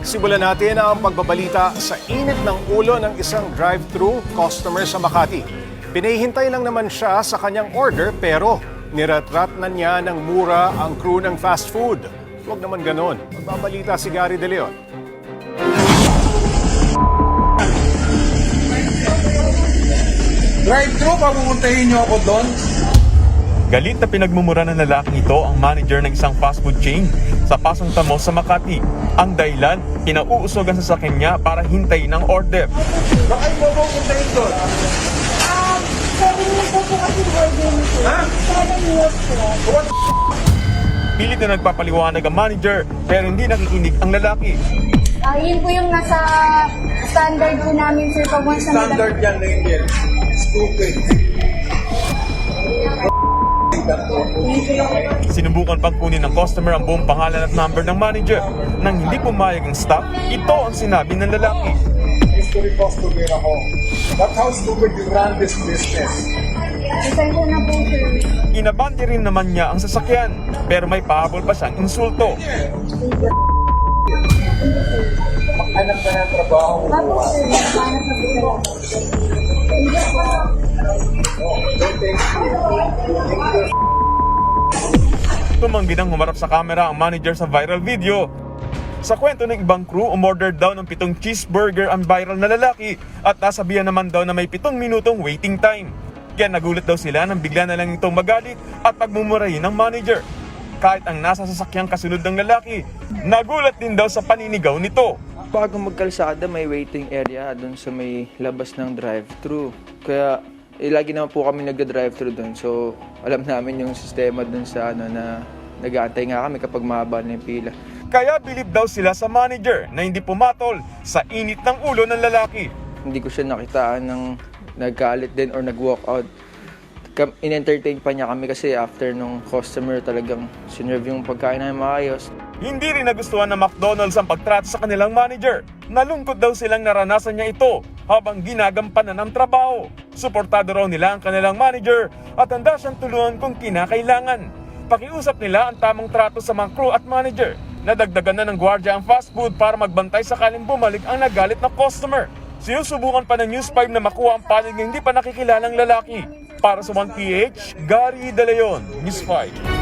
Simulan natin ang pagbabalita sa init ng ulo ng isang drive-thru customer sa Makati. Pinahihintay lang naman siya sa kanyang order pero niratrat na niya ng mura ang crew ng fast food. Huwag naman ganon. Magbabalita si Gary De Leon. Drive-thru, papupuntahin niyo ako doon. Galit na pinagmumura ng lalaking ito ang manager ng isang fast food chain sa Pasong Tamo sa Makati. Ang dahilan, pinauusog ang sasakyan niya para hintayin ang order. Bakit mo pupuntahin doon? Um, seven years po po kasi boarding po. Ha? Seven years po. Pilit na nagpapaliwanag ang manager pero hindi nakikinig ang lalaki. Ah, yun po yung nasa standard po namin sir pag once na Standard yan, Angel. Stupid. Sinubukan pang kunin ng customer ang buong pangalan at number ng manager. Nang hindi pumayag ang staff, ito ang sinabi ng lalaki. History customer ako. That's how stupid you run this business. Pasensya na po sir. Inabante rin naman niya ang sasakyan pero may pahabol pa siyang insulto. Maghanap ka ng trabaho. Tapos sir, paano sa buhay? Tumanggi nang humarap sa camera ang manager sa viral video. Sa kwento ng ibang crew, umorder daw ng pitong cheeseburger ang viral na lalaki at nasabihan naman daw na may pitong minutong waiting time. Kaya nagulat daw sila nang bigla na lang itong magalit at pagmumurahin ng manager. Kahit ang nasa sasakyang kasunod ng lalaki, nagulat din daw sa paninigaw nito. Bago magkalsada, may waiting area doon sa may labas ng drive-thru. Kaya eh, lagi naman po kami nagda-drive-thru doon. So, alam namin yung sistema doon sa ano na nag-aantay nga kami kapag mahaba na yung pila. Kaya bilib daw sila sa manager na hindi pumatol sa init ng ulo ng lalaki. Hindi ko siya nakitaan ng naggalit din or nag-walk out. In-entertain pa niya kami kasi after nung customer talagang sinerve yung pagkain namin maayos. Hindi rin nagustuhan ng McDonald's ang pagtrato sa kanilang manager. Nalungkot daw silang naranasan niya ito habang ginagampanan ng trabaho. Suportado raw nila ang kanilang manager at handa siyang tulungan kung kinakailangan. Pakiusap nila ang tamang trato sa mga crew at manager. Nadagdagan na ng gwardiya ang fast food para magbantay sakaling bumalik ang nagalit na customer. Sinusubukan pa ng News 5 na makuha ang panig ng hindi pa nakikilalang lalaki. Para sa 1PH, Gary De Leon, News 5.